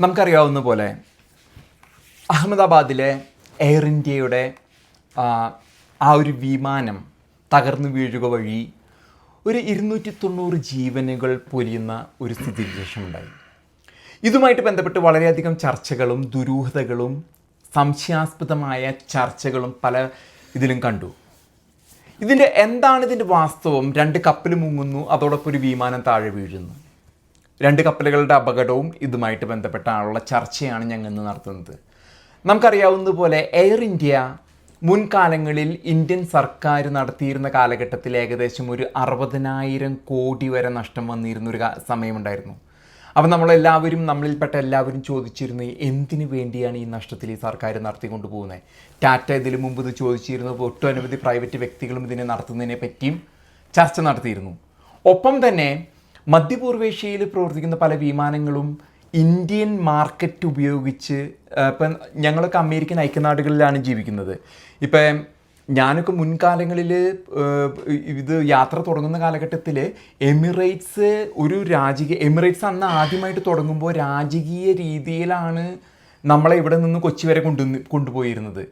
നമുക്കറിയാവുന്ന പോലെ അഹമ്മദാബാദിലെ എയർ ഇന്ത്യയുടെ ആ, ഒരു വിമാനം തകർന്നു വീഴുക വഴി ഒരു ഇരുന്നൂറ്റി തൊണ്ണൂറ് ജീവനുകൾ പൊലിയുന്ന ഒരു സ്ഥിതിവിശേഷം ഉണ്ടായി. ഇതുമായിട്ട് ബന്ധപ്പെട്ട് വളരെയധികം ചർച്ചകളും ദുരൂഹതകളും സംശയാസ്പദമായ ചർച്ചകളും പല ഇതിലും കണ്ടു. ഇതിന്റെ എന്താണ് ഇതിന്റെ വാസ്തവം? രണ്ട് കപ്പൽ മുങ്ങുന്നു അതോടൊപ്പം ഒരു വിമാനം താഴെ വീഴുന്നു. രണ്ട് കപ്പലുകളുടെ അപകടവും ഇതുമായിട്ട് ബന്ധപ്പെട്ടാണുള്ള ചർച്ചയാണ് ഞങ്ങൾ ഇന്ന് നടത്തുന്നത്. നമുക്കറിയാവുന്നതുപോലെ എയർ ഇന്ത്യ മുൻകാലങ്ങളിൽ ഇന്ത്യൻ സർക്കാർ നടത്തിയിരുന്ന കാലഘട്ടത്തിൽ ഏകദേശം ഒരു അറുപതിനായിരം കോടി വരെ നഷ്ടം വന്നിരുന്ന ഒരു സമയമുണ്ടായിരുന്നു. അപ്പോൾ നമ്മളെല്ലാവരും നമ്മളിൽപ്പെട്ട എല്ലാവരും ചോദിച്ചിരുന്നത് എന്തിനു വേണ്ടിയാണ് ഈ നഷ്ടത്തിൽ ഈ സർക്കാർ നടത്തിക്കൊണ്ട് പോകുന്നത് ടാറ്റ ഇതിനു മുമ്പ് ഇത് ചോദിച്ചിരുന്നത് ഒട്ടനവധി പ്രൈവറ്റ് വ്യക്തികളും ഇതിനെ നടത്തുന്നതിനെ പറ്റിയും ചർച്ച നടത്തിയിരുന്നു. ഒപ്പം തന്നെ മധ്യപൂർവേഷ്യയിൽ പ്രവർത്തിക്കുന്ന പല വിമാനങ്ങളും ഇന്ത്യൻ മാർക്കറ്റ് ഉപയോഗിച്ച് ഇപ്പം ഞങ്ങളൊക്കെ അമേരിക്കൻ ഐക്യനാടുകളിലാണ് ജീവിക്കുന്നത്. ഇപ്പം ഞാനൊക്കെ മുൻകാലങ്ങളിൽ ഇത് യാത്ര തുടങ്ങുന്ന കാലഘട്ടത്തിൽ എമിറേറ്റ്സ് ഒരു രാജകീയ എമിറേറ്റ്സ് അന്ന് ആദ്യമായിട്ട് തുടങ്ങുമ്പോൾ രാജകീയ രീതിയിലാണ് നമ്മളെ ഇവിടെ നിന്ന് കൊച്ചി വരെ കൊണ്ടു കൊണ്ടുപോയിരുന്നത്.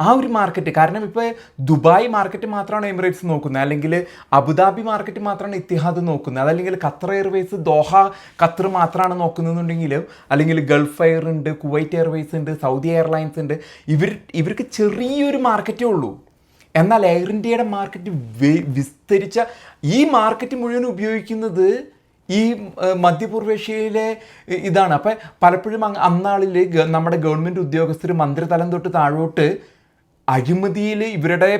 ആ ഒരു മാർക്കറ്റ് കാരണം ഇപ്പോൾ ദുബായ് മാർക്കറ്റ് മാത്രമാണ് എമിറേറ്റ്സ് നോക്കുന്നത്? അല്ലെങ്കിൽ അബുദാബി മാർക്കറ്റ് മാത്രമാണ് ഇത്തിഹാദ് നോക്കുന്നത്? അതല്ലെങ്കിൽ ഖത്തർ എയർവേസ് ദോഹ ഖത്തർ മാത്രമാണ് നോക്കുന്നതെന്നുണ്ടെങ്കിൽ അല്ലെങ്കിൽ ഗൾഫ് എയർ ഉണ്ട് കുവൈറ്റ് എയർവേസ് ഉണ്ട് സൗദി എയർലൈൻസ് ഉണ്ട്. ഇവർ ഇവർക്ക് ചെറിയൊരു മാർക്കറ്റേ ഉള്ളൂ. എന്നാൽ എയർ ഇന്ത്യയുടെ മാർക്കറ്റ് വിസ്തരിച്ച ഈ മാർക്കറ്റ് മുഴുവൻ ഉപയോഗിക്കുന്നത് ഈ മധ്യപൂർവേഷ്യയിലെ ഇതാണ്. അപ്പം പലപ്പോഴും അന്നാളിൽ നമ്മുടെ ഗവൺമെന്റ് ഉദ്യോഗസ്ഥർ മന്ത്രിതലം തൊട്ട് താഴോട്ട് അഴിമതിയിൽ ഇവരുടെ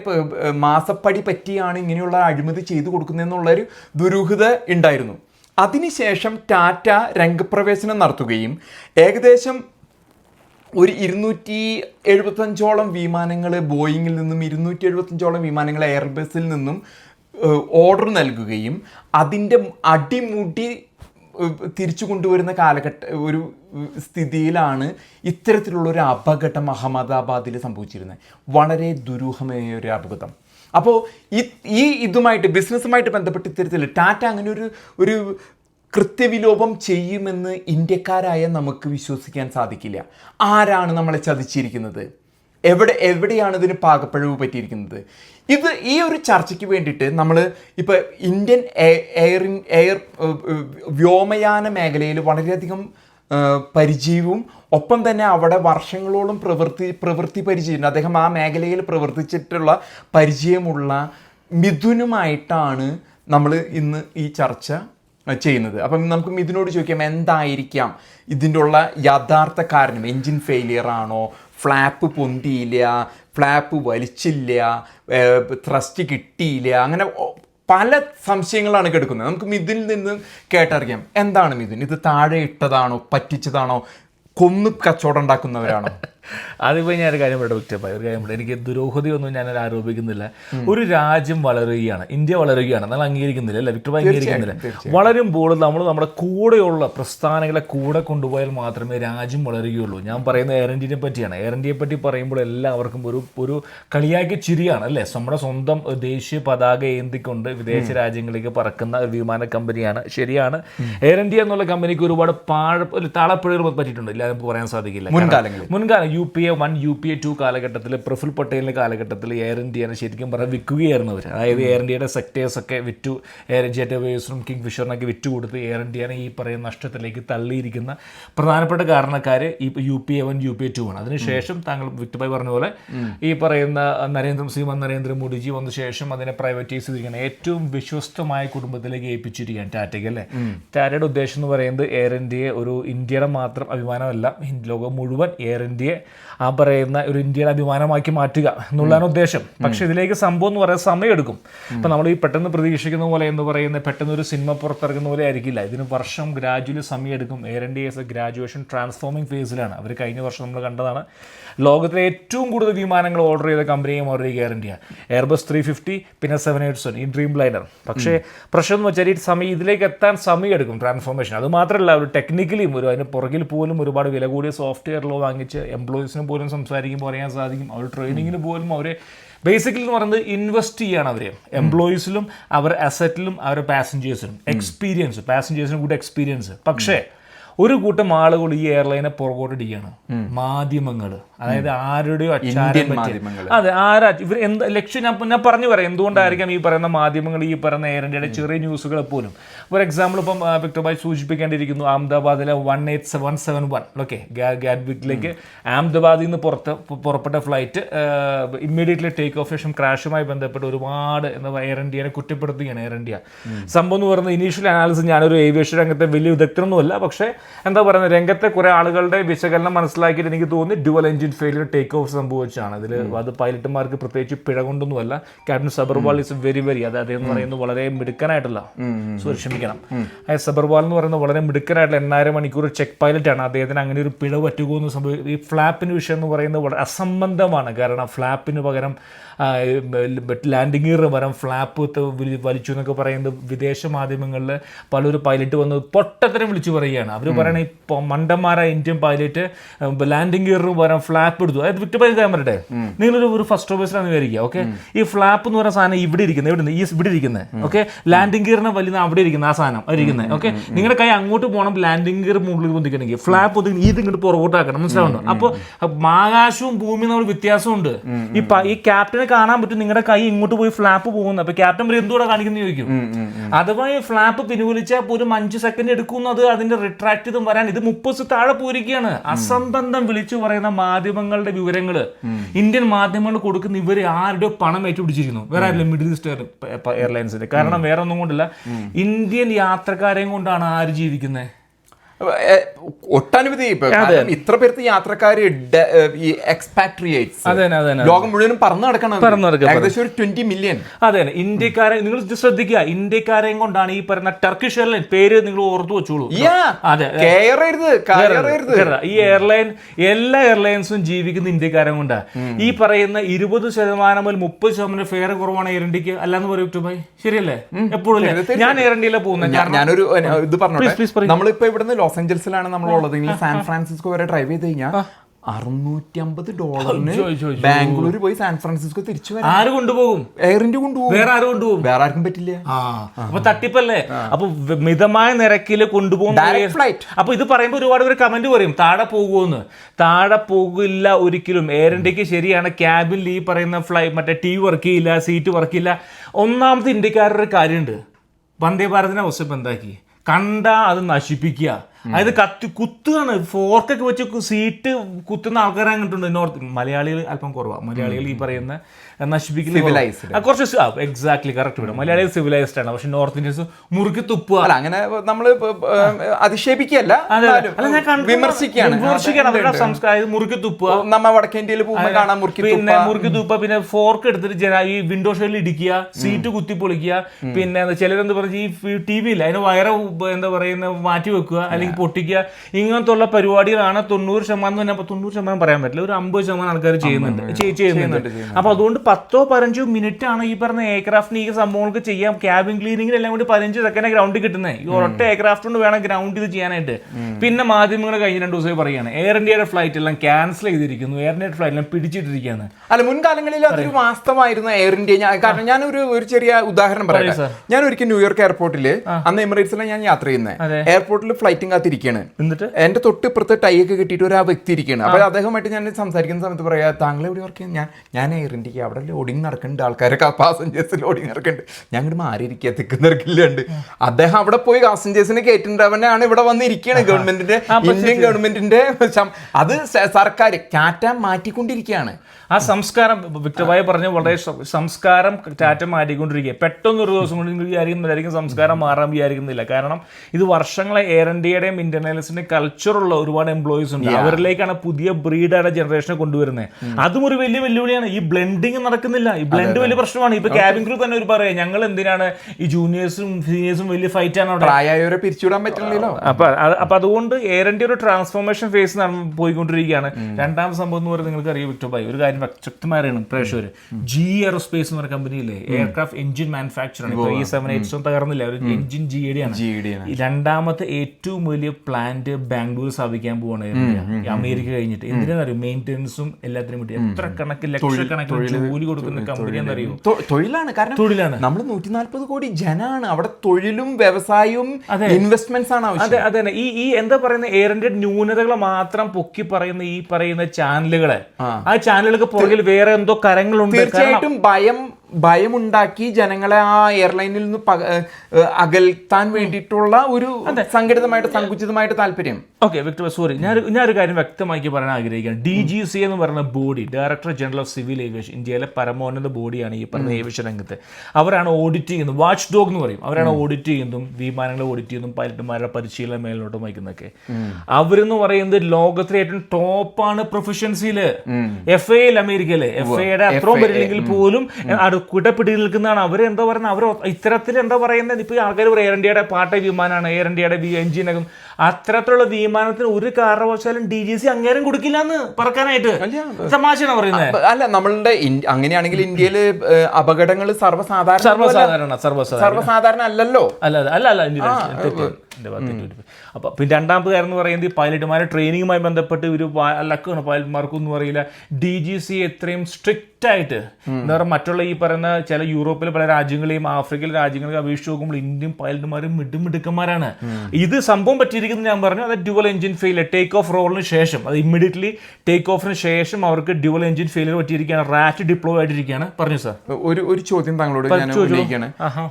മാസപ്പടി പറ്റിയാണ് ഇങ്ങനെയുള്ള അഴിമതി ചെയ്തു കൊടുക്കുന്നതെന്നുള്ളൊരു ദുരൂഹത ഉണ്ടായിരുന്നു. അതിനുശേഷം ടാറ്റ രംഗപ്രവേശനം നടത്തുകയും ഏകദേശം ഒരു ഇരുന്നൂറ്റി എഴുപത്തഞ്ചോളം വിമാനങ്ങൾ ബോയിങ്ങിൽ നിന്നും ഇരുന്നൂറ്റി എഴുപത്തഞ്ചോളം വിമാനങ്ങൾ എയർബസിൽ നിന്നും ഓർഡർ നൽകുകയും അതിന്റെ അടിമുടി തിരിച്ചു കൊണ്ടുവരുന്ന കാലഘട്ട ഒരു സ്ഥിതിയിലാണ് ഇത്തരത്തിലുള്ള ഒരു അപകടം അഹമ്മദാബാദിൽ സംഭവിച്ചിരുന്നത്. വളരെ ദുരൂഹമായ ഒരു അപകടം അപ്പോൾ ഈ ഇതുമായിട്ട് ബിസിനസ്സുമായിട്ട് ബന്ധപ്പെട്ട് ഇത്തരത്തിൽ ടാറ്റ അങ്ങനെ ഒരു ഒരു കൃത്യവിലോപം ചെയ്യുമെന്ന് ഇന്ത്യക്കാരായ നമുക്ക് വിശ്വസിക്കാൻ സാധിക്കില്ല. ആരാണ് നമ്മളെ ചതിച്ചിരിക്കുന്നത്? എവിടെ എവിടെയാണ് ഇതിന് പാകപ്പിഴവ് പറ്റിയിരിക്കുന്നത്? ഇത് ഈ ഒരു ചർച്ചയ്ക്ക് വേണ്ടിയിട്ട് നമ്മൾ ഇപ്പോൾ ഇന്ത്യൻ എയറിൻ എയർ വ്യോമയാന മേഖലയിൽ വളരെയധികം പരിചയവും ഒപ്പം തന്നെ അവിടെ വർഷങ്ങളോളം പ്രവൃത്തി പ്രവൃത്തി പരിചയം അദ്ദേഹം ആ മേഖലയിൽ പ്രവർത്തിച്ചിട്ടുള്ള പരിചയമുള്ള മിഥുനുമായിട്ടാണ് നമ്മൾ ഇന്ന് ഈ ചർച്ച ചെയ്യുന്നത്. അപ്പം നമുക്ക് മിഥുനോട് ചോദിക്കാം എന്തായിരിക്കാം ഇതിന്റെ ഉള്ള യഥാർത്ഥ കാരണം എൻജിൻ ഫെയിലിയർ ആണോ ഫ്ലാപ്പ് പൊന്തിയില്ല ഫ്ലാപ്പ് വലിച്ചില്ല ത്രസ്റ്റ് കിട്ടിയില്ല അങ്ങനെ പല സംശയങ്ങളാണ് കിടക്കുന്നത്. നമുക്ക് മിഥുനിൽ നിന്ന് കേട്ടറിയാം. എന്താണ് മിഥുൻ? ഇത് താഴെ ഇട്ടതാണോ? പറ്റിച്ചതാണോ? കൊന്നു കച്ചവടം ഉണ്ടാക്കുന്നവരാണോ? അതിപ്പോൾ ഞാൻ ഒരു കാര്യം പറയട്ടെ വ്യക്തമായി ഒരു കാര്യം പറയട്ടെ എനിക്ക് ദുരോഹതയൊന്നും ഞാൻ ആരോപിക്കുന്നില്ല. ഒരു രാജ്യം വളരുകയാണ് ഇന്ത്യ വളരുകയാണ് നമ്മൾ അംഗീകരിക്കുന്നില്ല അല്ലേ? വിക്ടർ ഭായ് അംഗീകരിക്കുന്നില്ല. വളരുമ്പോൾ നമ്മൾ നമ്മുടെ കൂടെയുള്ള പ്രസ്ഥാനങ്ങളെ കൂടെ കൊണ്ടുപോയാൽ മാത്രമേ രാജ്യം വളരുകയുള്ളൂ. ഞാൻ പറയുന്ന എയർ ഇന്ത്യനെ പറ്റിയാണ്. എയർ ഇന്ത്യയെ പറ്റി പറയുമ്പോൾ എല്ലാവർക്കും ഒരു ഒരു കളിയാക്കി ചിരിയാണ് അല്ലേ? നമ്മുടെ സ്വന്തം ദേശീയ പതാക ഏന്തിക്കൊണ്ട് വിദേശ രാജ്യങ്ങളിലേക്ക് പറക്കുന്ന ഒരു വിമാന കമ്പനിയാണ്. ശരിയാണ്. എയർ ഇന്ത്യ എന്നുള്ള കമ്പനിക്ക് ഒരുപാട് പാഴ ഒരു താളപ്പിഴകൾ പറ്റിയിട്ടുണ്ട്. ഇല്ല നമുക്ക് പറയാൻ സാധിക്കില്ല. മുൻകാലങ്ങളിൽ. മുൻകാലം. U P A one U P A two കാലഘട്ടത്തിൽ പ്രഫുൽ പട്ടേലിന്റെ കാലഘട്ടത്തിൽ എയർ ഇന്ത്യനെ ശരിക്കും പറഞ്ഞാൽ വിൽക്കുകയായിരുന്നു അവർ അതായത് എയർ ഇന്ത്യയുടെ സെക്ടേഴ്സൊക്കെ വിറ്റു എയർ ഇന്ത്യ എയർവേസിനും കിങ് ഫിഷറിനൊക്കെ വിറ്റു കൊടുത്ത് എയർ ഇന്ത്യനെ ഈ പറയുന്ന നഷ്ടത്തിലേക്ക് തള്ളിയിരിക്കുന്ന പ്രധാനപ്പെട്ട കാരണക്കാർ ഈ U P A one U P A two ആണ്. അതിനുശേഷം താങ്കൾ വിക്ടബായി പറഞ്ഞ പോലെ ഈ പറയുന്ന നരേന്ദ്ര സിംഹ നരേന്ദ്രമോദിജി വന്ന ശേഷം അതിനെ പ്രൈവറ്റൈസ് ചെയ്തിരിക്കുകയാണ്. ഏറ്റവും വിശ്വസ്തമായ കുടുംബത്തിലേക്ക് ഏൽപ്പിച്ചിരിക്കുകയാണ് ടാറ്റയ്ക്ക് അല്ലേ? ടാറ്റയുടെ ഉദ്ദേശം എന്ന് പറയുന്നത് എയർ ഇന്ത്യയെ ഒരു ഇന്ത്യയുടെ മാത്രം അഭിമാനമല്ല ലോകം മുഴുവൻ എയർ ഇന്ത്യയെ ആ പറയുന്ന ഒരു ഇന്ത്യയുടെ അഭിമാനമാക്കി മാറ്റുക എന്നുള്ളതാണ് ഉദ്ദേശം. പക്ഷെ ഇതിലേക്ക് സംഭവം എന്ന് പറയുന്നത് സമയമെടുക്കും. ഇപ്പം നമ്മൾ ഈ പെട്ടെന്ന് പ്രതീക്ഷിക്കുന്ന പോലെ എന്ന് പറയുന്ന പെട്ടെന്ന് ഒരു സിനിമ പുറത്തിറങ്ങുന്ന പോലെ ആയിരിക്കില്ല. ഇതിന് വർഷം ഗ്രാജുവലി സമയമെടുക്കും. Air India is graduation transforming ഫേസിലാണ് അവർ കഴിഞ്ഞ വർഷം നമ്മൾ കണ്ടതാണ്. ലോകത്തിലെ ഏറ്റവും കൂടുതൽ വിമാനങ്ങൾ ഓർഡർ ചെയ്ത കമ്പനിയും ഓർഡർ ചെയ്യുക Air India Airbus three fifty പിന്നെ സെവൻ എയ്റ്റ് സെവൻ ഈ ഡ്രീം ലൈനർ പക്ഷേ പ്രശ്നം എന്ന് വെച്ചാൽ ഈ സമയം ഇതിലേക്ക് എത്താൻ സമയമെടുക്കും ട്രാൻസ്ഫോർമേഷൻ അത് മാത്രമല്ല ഒരു ടെക്നിക്കലിയും ഒരു അതിന് പുറകിൽ പോലും ഒരുപാട് വില കൂടിയ സോഫ്റ്റ്വെയറിലോ വാങ്ങിച്ച് എംപ്ലോയീസിന് പോലും സംസാരിക്കുമ്പോൾ അറിയാൻ സാധിക്കും. അവർ ട്രെയിനിങ്ങിന് പോലും അവരെ ബേസിക്കലി എന്ന് പറയുന്നത് ഇൻവെസ്റ്റ് ചെയ്യാണ് അവരെ. എംപ്ലോയീസിലും അവരുടെ അസറ്റിലും അവരുടെ പാസഞ്ചേഴ്സിലും എക്സ്പീരിയൻസ് പാസഞ്ചേഴ്സിനും കൂടെ എക്സ്പീരിയൻസ് പക്ഷേ ഒരു കൂട്ടം ആളുകൾ ഈ എയർലൈനെ പുറകോട്ടിരിക്കുകയാണ് മാധ്യമങ്ങൾ അതായത് ആരുടെയോ അച്ചാരം മാധ്യമങ്ങൾ. അതെ ആരാ ഇവർ എന്ത് ലക്ഷ്യം ഞാൻ ഞാൻ പറഞ്ഞു പറയാം എന്തുകൊണ്ടായിരിക്കാം ഈ പറയുന്ന മാധ്യമങ്ങൾ ഈ പറയുന്ന എയർ ഇന്ത്യയുടെ ചെറിയ ന്യൂസുകൾ പോലും. ഫോർ എക്സാമ്പിൾ ഇപ്പം വ്യക്തമായി സൂചിപ്പിക്കേണ്ടിയിരിക്കുന്നു അഹമ്മദാബാദിലെ one eight one seven one okay ഗാഡ്വിക്കിലേക്ക് അഹമ്മദാബാദിൽ നിന്ന് പുറത്ത് പുറപ്പെട്ട ഫ്ലൈറ്റ് ഇമ്മീഡിയറ്റ്ലി ടേക്ക് ഓഫ് ശേഷം ക്രാഷുമായി ബന്ധപ്പെട്ട് ഒരുപാട് എന്താ പറയുക എയർ ഇന്ത്യനെ കുറ്റപ്പെടുത്തുകയാണ് എയർ ഇന്ത്യ സംഭവം എന്ന് പറയുന്നത് ഇനീഷ്യൽ അനാലിസിസ് ഞാനൊരു ഏവിയേഷൻ രംഗത്തെ വലിയ വിദഗ്ധനൊന്നുമല്ല പക്ഷേ എന്താ പറയുന്നത് രംഗത്തെ കുറെ ആളുകളുടെ വിശകലനം മനസ്സിലാക്കിയിട്ട് എനിക്ക് തോന്നി dual engine failure take off സംഭവിച്ചാണ് അതിൽ അത് പൈലറ്റുമാർക്ക് പ്രത്യേകിച്ച് പിഴ കൊണ്ടൊന്നുമല്ല captain Sabharwal is very very അത് അദ്ദേഹം പറയുന്നത് വളരെ മിടുക്കനായിട്ടുള്ള സോറി ക്ഷമിക്കണം ആ സബർവാൾ എന്ന് പറയുന്നത് വളരെ മിടുക്കനായിട്ടുള്ള എണ്ണായിരം മണിക്കൂർ ചെക്ക് പൈലറ്റ് ആണ് അദ്ദേഹത്തിന് അങ്ങനെ ഒരു പിഴ പറ്റുമോ എന്ന് സംഭവിക്കും ഈ ഫ്ലാപ്പിന് വിഷയം എന്ന് പറയുന്നത് വളരെ അസംബന്ധമാണ്. കാരണം ഫ്ലാപ്പിന് പകരം ലാൻഡിംഗ് ഗിയർ പകരം ഫ്ലാപ്പ് വലിച്ചു എന്നൊക്കെ പറയുന്നത് വിദേശ മാധ്യമങ്ങളിൽ പലരും പൈലറ്റ് വന്ന് പൊട്ടത്തരം വിളിച്ചു പറയുകയാണ്. അവർ പറയണ ഈ മണ്ടന്മാര മണ്ടന്മാരായ ഇന്ത്യൻ പൈലറ്റ് ലാൻഡിംഗ് ഗിയറിന് പകരം ഫ്ലാപ്പ് എടുത്തു. അതായത് പൈലറ്റ് ക്യാമറയുടെ നിങ്ങളൊരു ഒരു ഫസ്റ്റ് ഓഫീസറാണ് വിചാരിക്കുക ഓക്കെ ഈ ഫ്ലാപ്പ് എന്ന് പറയുന്ന സാധനം ഇവിടെ ഇരിക്കുന്നത് ഇവിടെ ഈ ഇവിടെ ഇരിക്കുന്നത് ഓക്കെ ലാൻഡിംഗ് ഗിയറിനെ വലിയ അവിടെ ഇരിക്കുന്ന ആ സാധനം ഇരിക്കുന്നത് ഓക്കെ നിങ്ങളുടെ കൈ അങ്ങോട്ട് പോകണം ലാൻഡിംഗ് ഗിയർ മുകളിൽ പൊന്തിക്കണമെങ്കിൽ. ഫ്ലാപ്പ് ഒതുങ്ങി ഇത് ഇങ്ങോട്ട് പുറകോട്ടാക്കണം മനസ്സിലാവുണ്ടോ അപ്പോൾ ആകാശവും ഭൂമിയും നമ്മൾ വ്യത്യാസമുണ്ട്. ഈ ഈ ക്യാപ്റ്റനെ കാണാൻ പറ്റും നിങ്ങളുടെ കൈ ഇങ്ങോട്ട് പോയി ഫ്ലാപ്പ് പോകുന്നു. അപ്പൊ ക്യാപ്റ്റൻ എന്തുകൂടെ കാണിക്കുന്നു ചോദിക്കും. അഥവാ ഈ ഫ്ലാപ്പ് പിൻവലിച്ചാൽ പോലും അഞ്ച് സെക്കൻഡ് എടുക്കുന്നത് അതിന്റെ റിട്രാക്ട് ചെയ്തും വരാൻ ഇത് മുപ്പത് താഴെ പോയിരിക്കുകയാണ്. അസംബന്ധം വിളിച്ചു പറയുന്ന മാധ്യമങ്ങളുടെ വിവരങ്ങൾ ഇന്ത്യൻ മാധ്യമങ്ങൾ കൊടുക്കുന്ന ഇവർ ആരുടെ പണം ഏറ്റുപിടിച്ചിരിക്കുന്നു? വേറെ ആരില്ല മിഡിൽ ഈസ്റ്റ് എയർലൈൻസിന്റെ. കാരണം വേറെ ഒന്നും കൊണ്ടില്ല. ഇന്ത്യൻ യാത്രക്കാരെയും കൊണ്ടാണ് ആര് ജീവിക്കുന്നത് ഒട്ടനവധി ഇത്ര പേർക്ക് യാത്രക്കാര് ഈ എക്സ്പാട്രിയേറ്റ്സ്. ലോകം മുഴുവനും പറന്നു നടക്കണം പറന്നു നടക്കുക, ഏകദേശം ഒരു ട്വന്റി മില്യൺ അതെ. ഇന്ത്യക്കാരെ നിങ്ങൾ ശ്രദ്ധിക്കുക. ഇന്ത്യക്കാരെയും കൊണ്ടാണ് ഈ പറയുന്ന ടർക്കിഷ് എയർലൈൻ പേര് നിങ്ങൾ ഓർത്തു വെച്ചോളൂ അതെ. ഈ എയർലൈൻ എല്ലാ എയർലൈൻസും ജീവിക്കുന്ന ഇന്ത്യക്കാരെ കൊണ്ട്. ഈ പറയുന്ന ഇരുപത് ശതമാനം മുതൽ മുപ്പത് ശതമാനം ഫെയർ കുറവാണ് എയർ ഇന്ത്യയ്ക്ക് അല്ലാന്ന് പറയൂ ഭായി. ശരിയല്ലേ? എപ്പോഴും? ഞാൻ എയർ ഇന്ത്യയിലെ പോകുന്നത്. ഞാനൊരു ഇത് പറയൂ. നമ്മളിപ്പോ ഇവിടുന്ന് ലോസ് ഏഞ്ചൽസിലാണ് നമ്മളുള്ളത്. സാൻ ഫ്രാൻസിസ്കോ വരെ ഡ്രൈവ് ചെയ്ത് കഴിഞ്ഞാൽ അറുന്നൂറ്റി അമ്പത് ഡോളറിന്. ബാംഗ്ലൂർ പോയി സാൻ ഫ്രാൻസിസ്കോ തിരിച്ചു വരാം ആര് കൊണ്ടുപോകും? എയർ ഇന്ത്യ കൊണ്ടുപോകും. വേറെ ആര് കൊണ്ടുപോകും? വേറെ ആർക്കും പറ്റില്ല. ആ. അപ്പൊ തട്ടിപ്പല്ലേ? അപ്പൊ മിതമായ നിരക്കിൽ കൊണ്ടുപോകും ഫ്ലൈറ്റ്. അപ്പൊ ഇത് പറയുമ്പോൾ ഒരുപാട് പേര് കമന്റ് പറയും താഴെ പോകുമെന്ന് താഴെ പോകില്ല ഒരിക്കലും. എയർ ഇന്ത്യയ്ക്ക് ശരിയാണ്. ക്യാബിൽ ഈ പറയുന്ന ഫ്ലൈ മറ്റേ ടി വർക്ക് ചെയ്യില്ല സീറ്റ് വർക്ക് ചെയ്യില്ല ഒന്നാമത് ഇന്ത്യക്കാരുടെ ഒരു കാര്യമുണ്ട് വന്ദേ ഭാരതിനെ അവസ്ഥ ഇപ്പൊ എന്താക്കി? കണ്ട അത് നശിപ്പിക്കുക. അതായത് കത്തി കുത്തുകയാണ് ഫോർക്കൊക്കെ വെച്ച് സീറ്റ് കുത്തുന്ന ആൾക്കാരെ കണ്ടിട്ടുണ്ട്. നോർത്ത് മലയാളികൾ അല്പം കുറവാണ് മലയാളികൾ ഈ പറയുന്ന നശിപ്പിക്കുന്ന കുറച്ച് എക്സാക്ട്ലി കറക്റ്റ് വിടും മലയാളികൾ സിവിലൈസ്ഡ് ആണ്. പക്ഷെ നോർത്ത് ഇന്ത്യൻസ് മുറുക്കി തുപ്പുക. അല്ല അങ്ങനെ നമ്മൾ അതിക്ഷേപിക്കല്ല അധിക്ഷേപിക്കുകയല്ല വിമർശിക്കുകയാണ്. വിമർശിക്കുകയാണ്. അവരുടെ സംസ്കാരം മുറുക്കി തുപ്പുക. നമ്മ വടക്കേന്ത്യയിൽ പോകുമ്പോൾ കാണാൻ മുറുക്കി പിന്നെ മുറുക്കി തുപ്പ പിന്നെ ഫോർക്ക് എടുത്തിട്ട് ജന ഈ വിൻഡോ ഷെയിൽ ഇടിക്കുക. സീറ്റ് കുത്തി പൊളിക്കുക. പിന്നെ ചിലരെന്ത് പറഞ്ഞ ഈ ടി വി ഇല്ല. അതിന് വയറ് എന്താ പറയുന്ന മാറ്റി വെക്കുക. അല്ലെങ്കിൽ പൊട്ടിക്കുക ഇങ്ങനത്തെ ഉള്ള പരിപാടികളാണ് തൊണ്ണൂറ് ശതമാനം തന്നെ തൊണ്ണൂറ് ശതമാനം പറയാൻ പറ്റില്ല. ഒരു അമ്പത് ശതമാനം ആൾക്കാർ ചെയ്യുന്നുണ്ട്. ചെയ്- ചെയ്യുന്നുണ്ട്. അപ്പൊ അതുകൊണ്ട് പത്തോ പതിനഞ്ചോ മിനിറ്റ് ആണ് ഈ പറഞ്ഞ എയർക്രാഫ്റ്റിന് ഈ സംഭവങ്ങൾക്ക് ചെയ്യാം. ക്യാബിൻ ക്ലീനിങ്ങിൽ എല്ലാം കൂടി പതിനഞ്ച് സെക്കൻഡ് ഗ്രൗണ്ട് കിട്ടുന്നത് ഈ ഒരൊറ്റ എയർക്രാഫ്റ്റ് കൊണ്ട് വേണം ഗ്രൗണ്ട് ഇത് ചെയ്യാനായിട്ട്. പിന്നെ മാധ്യമങ്ങൾ കഴിഞ്ഞ രണ്ട് ദിവസമായി പറയുകയാണ്. എയർ ഇന്ത്യയുടെ ഫ്ലൈറ്റ് എല്ലാം ക്യാൻസൽ ചെയ്തിരിക്കുന്നു. എയർ ഇന്ത്യയുടെ ഫ്ലൈറ്റ് എല്ലാം പിടിച്ചിട്ടിരിക്കുകയാണ്. അല്ല മുൻകാലങ്ങളിൽ അതൊരു വാസ്തവമായിരുന്നു എയർ ഇന്ത്യ കാരണം ഞാൻ ഒരു ഒരു ചെറിയ ഉദാഹരണം പറയാം. ഞാൻ ഒരിക്കൽ ന്യൂയോർക്ക് എയർപോർട്ടിൽ അന്ന് എമിറേറ്റ്സിലാണ് ഞാൻ യാത്ര ചെയ്യുന്നത്. എയർപോർട്ടിൽ ഫ്ലൈറ്റും കാത്തിരിക്കുകയാണ് എന്നിട്ട്? എന്റെ തൊട്ട് ഇപ്പുറത്ത് ടൈ ഒക്കെ കിട്ടിയിട്ട് ഒരു ആ വ്യക്തി ഇരിക്കുകയാണ് അപ്പൊ അദ്ദേഹമായിട്ട് ഞാൻ സംസാരിക്കുന്ന സമയത്ത് പറയാ താങ്കൾ എവിടെ വർക്ക് ഞാൻ ഞാൻ എയർ ഇന്ത്യയ്ക്ക് അവിടെ ലോഡിങ് നടക്കുന്നുണ്ട്. ആൾക്കാരൊക്കെ പാസഞ്ചേഴ്സ് ലോഡിങ് നടക്കുന്നുണ്ട്. ഞാൻ ഇങ്ങോട്ട് മാറിയിരിക്കുക. തിക്കുന്നിറക്കില്ലുണ്ട് അദ്ദേഹം അവിടെ പോയി പാസഞ്ചേഴ്സിനെ കയറ്റിണ്ടവനാണ് ഇവിടെ വന്നിരിക്കുകയാണ് ഗവൺമെന്റിന്റെ ഇന്ത്യൻ ഗവൺമെന്റിന്റെ അത് സർക്കാർ ടാറ്റ മാറ്റിക്കൊണ്ടിരിക്കുകയാണ്. ആ സംസ്കാരം വ്യക്തമായി പറഞ്ഞ വളരെ സംസ്കാരം ടാറ്റ മാറ്റിക്കൊണ്ടിരിക്കുക പെട്ടെന്ന് ഒരു ദിവസം കൊണ്ട് വിചാരിക്കുന്നില്ലായിരിക്കും സംസ്കാരം മാറാൻ വിചാരിക്കുന്നില്ല. കാരണം ഇത് വർഷങ്ങളെ എയർ ഇന്ത്യയുടെയും ഇന്ത്യൻ എയർലൈൻസിന്റെ കൾച്ചറുള്ള ഒരുപാട് എംപ്ലോയീസ് ഉണ്ട്. അവരിലേക്കാണ് പുതിയ ബ്രീഡാണ് ജനറേഷനെ കൊണ്ടുവരുന്നത് അതും ഒരു വലിയ വെല്ലുവിളിയാണ്. ഈ ബ്ലെൻഡിങ് നടക്കുന്നില്ല. ഈ ബ്ലെൻഡ് വലിയ പ്രശ്നമാണ്. ഇപ്പൊ ക്യാബിൻ ക്രൂ തന്നെ ഒരു പറയാം ഞങ്ങൾ എന്തിനാണ് ഈ ജൂനിയേഴ്സും സീനിയേഴ്സും വലിയ ഫൈറ്റ് ആണ് അവിടെ? പിരിച്ചുവിടാൻ പറ്റില്ലല്ലോ. അപ്പൊ അപ്പൊ അതുകൊണ്ട് എയർ ഇന്ത്യ ഒരു ട്രാൻസ്ഫോർമേഷൻ ഫേസ് പോയിക്കൊണ്ടിരിക്കുകയാണ്. രണ്ടാം സംഭവം എന്ന് പറയുന്നത് നിങ്ങൾക്ക് അറിയാം വിക്ടർ ഭായി. ഒരു കാര്യം വ്യക്തമായാണ് പ്രേക്ഷകർ ജി എയറോസ്പേസ് എന്ന് പറയുന്ന കമ്പനിയിലെ എയർക്രാഫ്റ്റ് എഞ്ചിൻ മാനുഫാക്ചർ ആണ്. ഇപ്പൊ ഈ സെവൻ എയ്റ്റ് തകർന്നില്ല. ഒരു എഞ്ചിൻ ജി ഡി ആണ്. രണ്ടാമത്തെ ഏറ്റവും വലിയ പ്ലാന്റ് ബാംഗ്ലൂർ സ്ഥാപിക്കാൻ പോവാണ് ഈ അമേരിക്ക കഴിഞ്ഞിട്ട്. എന്തിനാണെന്നറിയോ മെയിന്റെനൻസും എല്ലാത്തിനും വേണ്ടി. എത്ര കണക്ക് ലക്ഷക്കണക്കിന് ജോലി കൊടുക്കുന്ന കമ്പനി എന്നറിയോ തൊഴിലാണ്. കാരണം തൊഴിലാണ്. നമ്മൾ നൂറ്റി നാല്പത് കോടി ജനാണ്. അവിടെ തൊഴിലും വ്യവസായവും ഇൻവെസ്റ്റ്മെന്റ്സ് ആണ് അതെ അതെ. ഈ ഈ എന്താ പറയുന്ന? എയർ ന്യൂനതകൾ ന്യൂനതകളെ മാത്രം പൊക്കി പറയുന്ന ഈ പറയുന്ന ചാനലുകളെ ആ. ചാനലുകൾക്ക് പുറകിൽ വേറെ എന്തോ കരങ്ങളുണ്ട്. തീർച്ചയായിട്ടും ഭയം ഭയമുണ്ടാക്കി ജനങ്ങളെ ആ എയർലൈനിൽ നിന്ന് അകൽത്താൻ വേണ്ടിയിട്ടുള്ള ഒരു സംഘടിതമായിട്ട് സങ്കുചിതമായിട്ട് താല്പര്യം. ഓക്കെ വിക്ടർ സോറി ഞാൻ ഞാനൊരു കാര്യം വ്യക്തമാക്കി പറയാൻ ആഗ്രഹിക്കുകയാണ്. ഡി ജി സി എന്ന് പറയുന്ന body director general of civil aviation ഇന്ത്യയിലെ പരമോന്നത ബോഡിയാണ് ഈ പറഞ്ഞ ഏവിയേഷൻ രംഗത്ത്. അവരാണ് ഓഡിറ്റ് ചെയ്യുന്നത്. വാച്ച് ഡോഗ് എന്ന് പറയും. അവരാണ് ഓഡിറ്റ് ചെയ്യുന്നതും വിമാനങ്ങളെ ഓഡിറ്റ് ചെയ്യുന്നതും പൈലറ്റുമാരുടെ പരിശീലനം മേലോട്ട് വയ്ക്കുന്നൊക്കെ അവരെന്ന് പറയുന്നത് ലോകത്തിലെ ഏറ്റവും ടോപ്പാണ് പ്രൊഫഷൻസിയിൽ എഫ് എയിൽ അമേരിക്കയിലെ. എഫ് എയുടെ അത്രയും വരില്ലെങ്കിൽ പോലും അടുക്കൂടെ പിടിയിൽ നിൽക്കുന്നതാണ്. അവർ എന്താ പറയുന്നത്? അവർ ഇത്തരത്തിൽ എന്താ പറയുന്നത്? ഇപ്പോൾ ആൾക്കാർ പറയും എയർ ഇന്ത്യയുടെ പാട്ട വിമാനമാണ്. എയർ ഇന്ത്യയുടെ എഞ്ചിനകം അത്തരത്തിലുള്ള തീരുമാനത്തിന് ഒരു കാരണവശാലും ഡി ജി സി അംഗീകാരം കൊടുക്കില്ല എന്ന് പറക്കാനായിട്ട് തമാശയാണ് പറയുന്നത് അല്ല നമ്മളുടെ അങ്ങനെയാണെങ്കിൽ ഇന്ത്യയിൽ അപകടങ്ങൾ സർവസാധാരണ സർവസാധാരണ സർവസാധാരണ. അല്ലല്ലോ. അല്ല അല്ല അല്ല അപ്പൊ പിന്നെ രണ്ടാമത്തെ കാര്യം എന്ന് പറയുന്നത് ഈ പൈലറ്റുമാരെ ട്രെയിനിങ്ങുമായി ബന്ധപ്പെട്ട് ഒരു ലക്കാണ് പൈലറ്റ്മാർക്കൊന്നും അറിയില്ല. ഡി ജി സി എത്രയും സ്ട്രിക്റ്റ് ആയിട്ട് എന്താ പറയുക മറ്റുള്ള ഈ പറയുന്ന ചില യൂറോപ്പിലെ പല രാജ്യങ്ങളെയും ആഫ്രിക്കയിലെ രാജ്യങ്ങളെയും അപേക്ഷിച്ച് നോക്കുമ്പോൾ ഇന്ത്യൻ പൈലറ്റുമാരും മിടുമിടുക്കന്മാരാണ് ഇത് സംഭവം പറ്റിയിരിക്കുന്നത് ഞാൻ പറഞ്ഞു അത് dual engine failure take off റോളിന് ശേഷം അത് ഇമ്മീഡിയറ്റ്ലി ടേക്ക് ഓഫിന് ശേഷം അവർക്ക് ഡ്യുവൽ എഞ്ചിൻ ഫെയിലിയർ പറ്റിയിരിക്കുകയാണ് റാറ്റ് ഡിപ്ലോ ആയിട്ടിരിക്കുകയാണ്. പറഞ്ഞു സാർ ഒരു ഒരു ചോദ്യം താങ്കളോട് ഞാൻ ഉന്നയിക്കുകയാണ് ആഹാ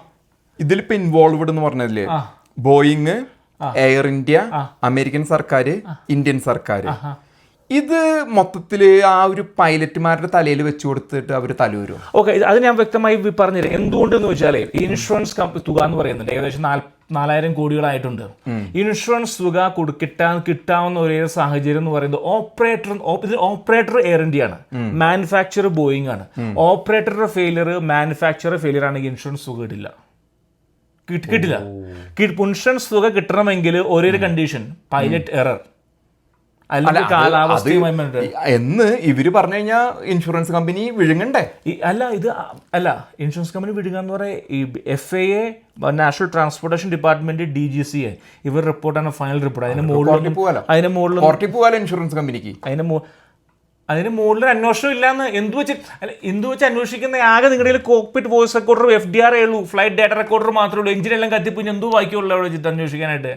ഇതിലിപ്പോ ഇൻവോൾവ്ഡ് എന്ന് പറഞ്ഞതില്ലേ? ബോയിങ് എയർ ഇന്ത്യ അമേരിക്കൻ സർക്കാർ ഇന്ത്യൻ സർക്കാർ. ഇത് മൊത്തത്തിൽ ആ ഒരു പൈലറ്റുമാരുടെ തലയിൽ വെച്ചു കൊടുത്തിട്ട് അവർ തലവരും ഓക്കെ അത് ഞാൻ വ്യക്തമായി പറഞ്ഞു പറഞ്ഞുതരാം എന്തുകൊണ്ടെന്ന് വെച്ചാൽ ഇൻഷുറൻസ് തുക എന്ന് പറയുന്നുണ്ട്. ഏകദേശം നാല് നാലായിരം കോടികളായിട്ടുണ്ട്. ഇൻഷുറൻസ് തുക കൊടുക്കിട്ടാൻ കിട്ടാവുന്ന ഒരേ സാഹചര്യം എന്ന് പറയുന്നത് ഓപ്പറേറ്റർ ഇത് ഓപ്പറേറ്റർ എയർ ഇന്ത്യ ആണ്. മാനുഫാക്ചർ ബോയിങ് ആണ്. ഓപ്പറേറ്ററുടെ ഫെയിലിയർ മാനുഫാക്ചർ ഫെയിലിയർ ആണെങ്കിൽ ഇൻഷുറൻസ് തുക കിട്ടില്ല. കിട്ട്- കിട്ടില്ല. ഇൻഷുറൻസ് തുക കിട്ടണമെങ്കിൽ ഒരേ കണ്ടീഷൻ പൈലറ്റ് എറർ എന്ന് ഇവർ പറഞ്ഞു കഴിഞ്ഞാൽ ഇൻഷുറൻസ് കമ്പനി വിഴുങ്ങണ്ടേ? അല്ല ഇത് അല്ല ഇൻഷുറൻസ് കമ്പനി വിടുക എന്ന് പറയാൻ ഈ F I A national transportation department D G C A ഇവർ റിപ്പോർട്ടാണ് ഫൈനൽ റിപ്പോർട്ട് അതിന് മുകളിൽ അതിന് മുകളിൽ ഇൻഷുറൻസ് കമ്പനിക്ക് അതിന് മു- അതിന് മുകളിൽ അന്വേഷണം ഇല്ലാന്ന് എന്ത് വെച്ച് അല്ല എന്ത് വെച്ച് അന്വേഷിക്കുന്ന ആകെ നിങ്ങളുടെ cockpit voice recorder F D R ഉള്ളൂ ഫ്ലൈറ്റ് ഡാറ്റ റെക്കോർഡർ മാത്രമേ ഉള്ളൂ. എഞ്ചിൻ എല്ലാം കത്തിപ്പിഞ്ഞ് എന്തോ ബാക്കിയുള്ളൂ അവിടെ വെച്ചിട്ട് അന്വേഷിക്കാനായിട്ട്?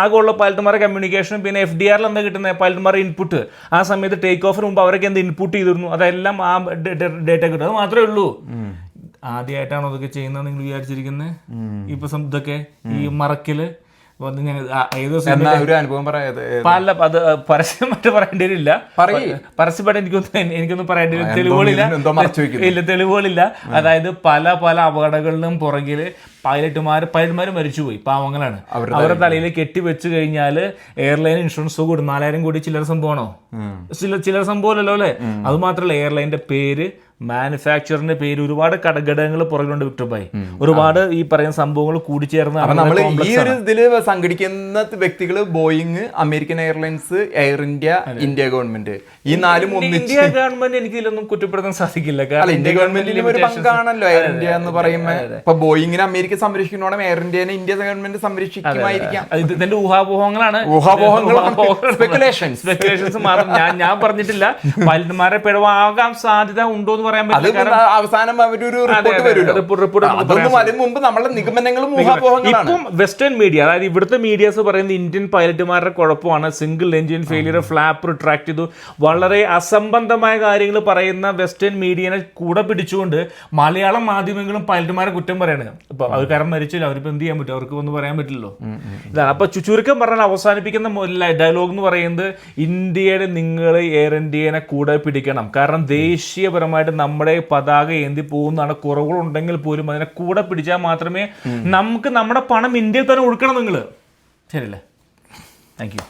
ആകെ ഉള്ള പൈലറ്റുമാരുടെ കമ്മ്യൂണിക്കേഷനും പിന്നെ എഫ് ഡി ആറിൽ എന്താ കിട്ടുന്നത്? പൈലറ്റുമാരുടെ ഇൻപുട്ട് ആ സമയത്ത് ടേക്ക് ഓഫിന് മുമ്പ് അവരൊക്കെ എന്ത് ഇൻപുട്ട് ചെയ്തിരുന്നു? അതെല്ലാം ആ ഡേറ്റ കിട്ടും. അത് മാത്രമേ ഉള്ളൂ. ആദ്യമായിട്ടാണോ അതൊക്കെ ചെയ്യുന്നത് നിങ്ങൾ വിചാരിച്ചിരിക്കുന്നത് ഇപ്പൊ ഇതൊക്കെ ഈ മറക്കൽ അനുഭവം അത് പരസ്യമായിട്ട് പറയേണ്ടി വരില്ല. പരസ്യമായിട്ട് എനിക്കൊന്നും എനിക്കൊന്നും പറയേണ്ടി വരും തെളിവുകളില്ല. ഇല്ല തെളിവുകളില്ല. അതായത് പല പല അപകടങ്ങളിലും പുറകിൽ പൈലറ്റുമാർ പൈലറ്റുമാർ മരിച്ചുപോയി പാവങ്ങളാണ്. അവരുടെ തലയിൽ. കെട്ടി വെച്ച് കഴിഞ്ഞാൽ എയർലൈൻ ഇൻഷുറൻസ് കൂടും നാലായിരം കോടി ചില്ലറ സംഭവമാണോ? ചില ചില്ലറ സംഭവമല്ലല്ലോ അല്ലേ? അത് മാത്രമല്ല എയർലൈന്റെ പേര് മാനുഫാക്ചറിന്റെ പേര് ഒരുപാട് ഘടകങ്ങൾ പുറകിലുണ്ട് വിക്ടർ ഭായി. ഒരുപാട് ഈ പറയുന്ന സംഭവങ്ങൾ കൂടിച്ചേർന്ന് നമ്മൾ ഈ ഒരു ഇതിൽ സംഘടിക്കുന്ന വ്യക്തികൾ Boeing American Airlines Air India India government ഈ നാലും ഇന്ത്യ ഗവൺമെന്റ് എനിക്ക് ഇതിലൊന്നും കുറ്റപ്പെടുത്താൻ സാധിക്കില്ല. കാരണം ഇന്ത്യ ഗവൺമെന്റിലും ഒരു പങ്കാണല്ലോ എയർ ഇന്ത്യ എന്ന് പറയുമ്പോൾ ഇപ്പൊ ബോയിങ്ങിനെ അമേരിക്ക സംരക്ഷിക്കുന്നോണം എയർ ഇന്ത്യനെ ഇന്ത്യ ഗവൺമെന്റ് സംരക്ഷിക്കുമായിരിക്കാം. ഇതിന്റെ ഊഹാപോഹങ്ങളാണ്. ഊഹാപോഹങ്ങളാണ്. സ്പെക്കുലേഷൻസ് സ്പെക്കുലേഷൻസ് മാത്രം ഞാൻ ഞാൻ പറഞ്ഞിട്ടില്ല. പൈലറ്റുമാരെ പിഴവാകാൻ സാധ്യത ഉണ്ടോ എന്ന് പറയാൻ പറ്റില്ല. അവസാനം അവരൊരു റിപ്പോർട്ട് മുമ്പ് നമ്മളെ നിഗമനങ്ങളും ഇപ്പം വെസ്റ്റേൺ മീഡിയ അതായത് ഇവിടുത്തെ മീഡിയാസ് പറയുന്നത് ഇന്ത്യൻ പൈലറ്റുമാരുടെ കുഴപ്പമാണ്. Single engine failure flap retract ചെയ്തു. വളരെ അസംബന്ധമായ കാര്യങ്ങൾ പറയുന്ന വെസ്റ്റേൺ മീഡിയനെ കൂടെ പിടിച്ചുകൊണ്ട് മലയാളം മാധ്യമങ്ങളും പൈലറ്റുമാരെ കുറ്റം പറയണത് അപ്പൊ അവർ കാരണം മരിച്ചില്ല. അവരിപ്പോ എന്ത് ചെയ്യാൻ പറ്റും? അവർക്ക് ഒന്നും പറയാൻ പറ്റില്ലല്ലോ. ഇതാണ് അപ്പൊ ചുരുക്കം പറഞ്ഞാൽ അവസാനിപ്പിക്കുന്ന ഡയലോഗ് എന്ന് പറയുന്നത് ഇന്ത്യയുടെ നിങ്ങൾ എയർ ഇന്ത്യനെ കൂടെ പിടിക്കണം. കാരണം ദേശീയപരമായിട്ട് നമ്മുടെ പതാക ഏന്തി പോകുന്നതാണ് കുറവുകളുണ്ടെങ്കിൽ പോലും അതിനെ കൂടെ പിടിച്ചാൽ മാത്രമേ നമുക്ക് നമ്മുടെ പണം ഇന്ത്യയിൽ തന്നെ ഒഴുക്കണം നിങ്ങൾ ശരിയല്ലേ? Thank you